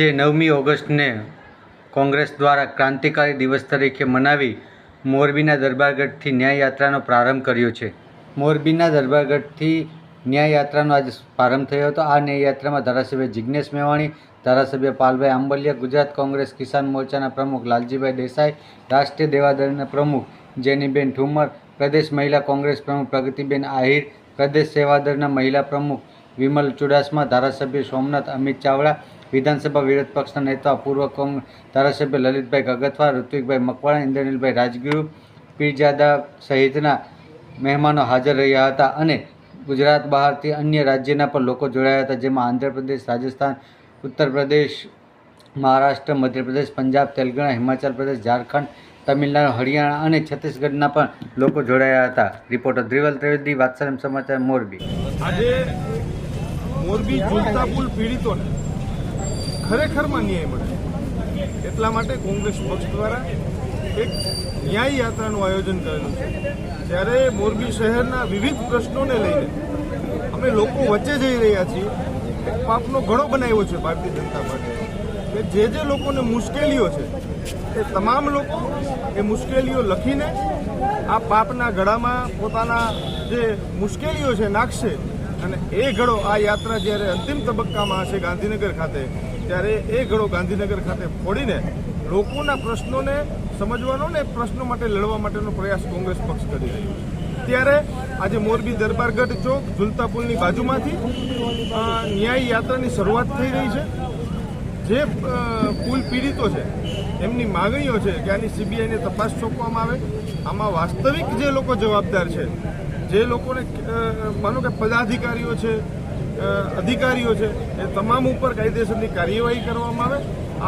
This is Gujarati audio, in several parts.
જે નવમી ઓગસ્ટને કોંગ્રેસ દ્વારા ક્રાંતિકારી દિવસ તરીકે મનાવી મોરબીના દરબારગઢથી ન્યાયયાત્રાનો પ્રારંભ કર્યો છે. મોરબીના દરબારગઢથી ન્યાયયાત્રાનો આજે પ્રારંભ થયો હતો. આ ન્યાયયાત્રામાં ધારાસભ્ય જિજ્ઞેશ મેવાણી, ધારાસભ્ય પાલભાઈ આંબલિયા, ગુજરાત કોંગ્રેસ કિસાન મોરચાના પ્રમુખ લાલજીભાઈ દેસાઈ, રાષ્ટ્રીય દેવાદળના પ્રમુખ જેનીબેન ઠુમર, પ્રદેશ મહિલા કોંગ્રેસ પ્રમુખ પ્રગતિબેન આહિર, પ્રદેશ સેવાદળના મહિલા પ્રમુખ વિમલ ચુડાસમા, ધારાસભ્ય સોમનાથ અમિત ચાવડા વિધાનસભા વિરોધ પક્ષના નેતા, પૂર્વ કોંગ્રેસ ધારાસભ્ય લલિતભાઈ ગગતવા ઋત્વિકભાઈ મકવાણા, ઇન્દ્રનીલભાઈ રાજગુરુ, પીરજાદા સહિતના મહેમાનો હાજર રહ્યા હતા અને ગુજરાત બહારથી અન્ય રાજ્યના પણ લોકો જોડાયા હતા, જેમાં આંધ્રપ્રદેશ, રાજસ્થાન ઉત્તર પ્રદેશ મહારાષ્ટ્ર, મધ્યપ્રદેશ, પંજાબ, તેલંગાણા, હિમાચલ પ્રદેશ, ઝારખંડ, તમિલનાડુ, હરિયાણા અને છત્તીસગઢના પણ લોકો જોડાયા હતા. રિપોર્ટર ધ્રિવલ ત્રિવેદી, વાત્સલ્યમ સમાચાર, મોરબી. આજે મોરબી પીડિતોને ખરેખરમાં ન્યાય મળે એટલા માટે કોંગ્રેસ પક્ષ દ્વારા એક ન્યાય યાત્રાનું આયોજન કરેલું છે. જ્યારે મોરબી શહેરના વિવિધ પ્રશ્નોને લઈને અમે લોકો વચ્ચે જઈ રહ્યા છીએ પાપનો ઘડો બનાવ્યો છે ભારતીય જનતા પાર્ટી કે જે જે લોકોને મુશ્કેલીઓ છે એ તમામ લોકો એ મુશ્કેલીઓ લખીને આ પાપના ગળામાં પોતાના જે મુશ્કેલીઓ છે, નાખશે અને એ ઘડો આ યાત્રા જ્યારે અંતિમ તબક્કામાં હશે ગાંધીનગર ખાતે ત્યારે એ ઘડો ગાંધીનગર ખાતે ફોડીને લોકોના પ્રશ્નોને સમજવાનો ને પ્રશ્નો માટે લડવા માટેનો પ્રયાસ કોંગ્રેસ પક્ષ કરી રહ્યો છે. ત્યારે આજે મોરબી દરબારગઢ ચોક ઝુલતા પુલની બાજુમાંથી ન્યાય યાત્રાની શરૂઆત થઈ રહી છે. જે પુલ પીડિતો છે, એમની માગણીઓ છે કે આની સીબીઆઈને તપાસ સોંપવામાં આવે. આમાં વાસ્તવિક જે લોકો જવાબદાર છે, જે લોકોને માનો કે પદાધિકારીઓ છે અધિકારીઓ છે, એ તમામ ઉપર કાયદેસરની કાર્યવાહી કરવામાં આવે.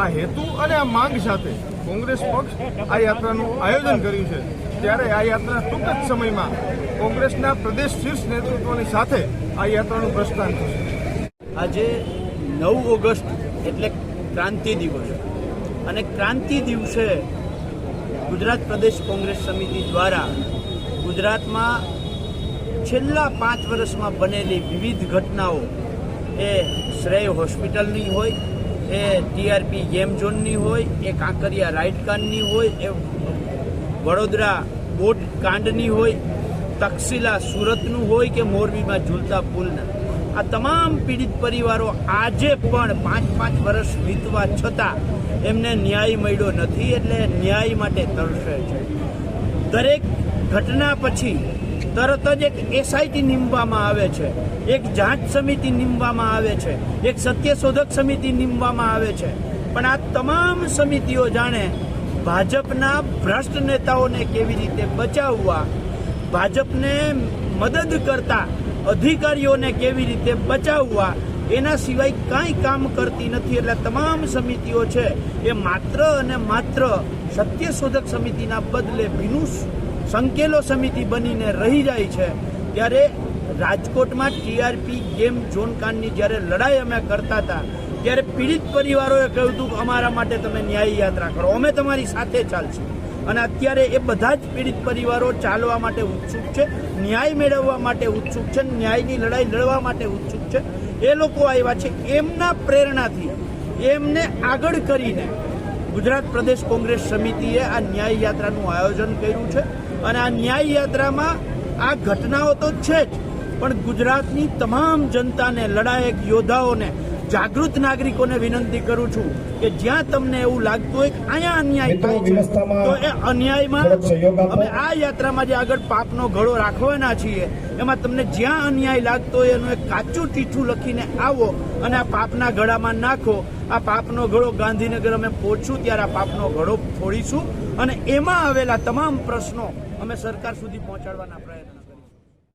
આ હેતુ અને આ માંગ સાથે કોંગ્રેસ પક્ષ આ યાત્રાનું આયોજન કર્યું છે. ત્યારે આ યાત્રા ટૂંક જ સમયમાં કોંગ્રેસના પ્રદેશ શીર્ષ નેતૃત્વની સાથે આ યાત્રાનું પ્રસ્થાન થશે. આજે નવ ઓગસ્ટ એટલે ક્રાંતિ દિવસ. અને ક્રાંતિ દિવસે ગુજરાત પ્રદેશ કોંગ્રેસ સમિતિ દ્વારા ગુજરાતમાં છેલ્લા પાંચ વર્ષમાં બનેલી વિવિધ ઘટનાઓ એ શ્રેય હોસ્પિટલની હોય, એ ટીઆરપી ગેમ ઝોનની હોય, એ કાંકરિયા રાઇટ કાંડની હોય, એ વડોદરા બોટ કાંડની હોય, તક્ષિલા સુરતનું હોય કે મોરબીમાં ઝૂલતા પુલના. આ તમામ પીડિત પરિવારો આજે પણ પાંચ પાંચ વર્ષ વીતવા છતાં એમને ન્યાય મળ્યો નથી એટલે ન્યાય માટે તરસે છે. દરેક ઘટના પછી તરત જ એક એસઆઈટી નીમવામાં આવે છે. એક જાંચ સમિતિ નીમવામાં આવે છે. એક સત્યશોધક સમિતિ નીમવામાં આવે છે. પણ આ તમામ સમિતિઓ જાણે ભાજપના ભ્રષ્ટ નેતાઓને કેવી રીતે બચાવવા, ભાજપને મદદ કરતા અધિકારીઓને કેવી રીતે બચાવવા, એના સિવાય કાંઈ કામ કરતી નથી એટલે તમામ સમિતિઓ છે એ માત્ર અને માત્ર સત્યશોધક સમિતિના બદલે ભીનું સંકેલો સમિતિ બનીને રહી જાય છે, ત્યારે રાજકોટમાં ટીઆરપી ગેમ ઝોન કાંડની જ્યારે લડાઈ અમે કરતા હતા, ત્યારે પીડિત પરિવારોએ કહ્યું હતું કે અમારા માટે તમે ન્યાય યાત્રા કરો. અમે તમારી સાથે ચાલશું. અને અત્યારે એ બધા જ પીડિત પરિવારો ચાલવા માટે ઉત્સુક છે, ન્યાય મેળવવા માટે ઉત્સુક છે, ન્યાયની લડાઈ લડવા માટે ઉત્સુક છે. એ લોકો આવ્યા છે એમના પ્રેરણાથી, એમને આગળ કરીને ગુજરાત પ્રદેશ કોંગ્રેસ સમિતિએ આ ન્યાય યાત્રાનું આયોજન કર્યું છે. અને આ ન્યાય યાત્રામાં આ ઘટનાઓ તો છે જ પણ ગુજરાતની તમામ જનતાને લડાયક યોદ્ધાઓને જાગૃત નાગરિકોને વિનંતી કરું છું કે જ્યાં તમને એવું લાગતું હોય કે અહીંયા અન્યાય થાય છે તો એ અન્યાયમાં અમે આ યાત્રામાં જે આગળ પાપનો ઘડો રાખવાના છીએ એમાં તમને જ્યાં અન્યાય લાગતો હોય એનું એક કાચું ટીઠું લખીને આવો અને આ પાપના ઘડામાં નાખો. આ પાપનો ઘડો ગાંધીનગર અમે પહોંચશું ત્યારે આ પાપનો ઘડો ફોડીશું. અને એમાં આવેલા તમામ પ્રશ્નો અમે સરકાર સુધી પહોંચાડવાના પ્રયત્ન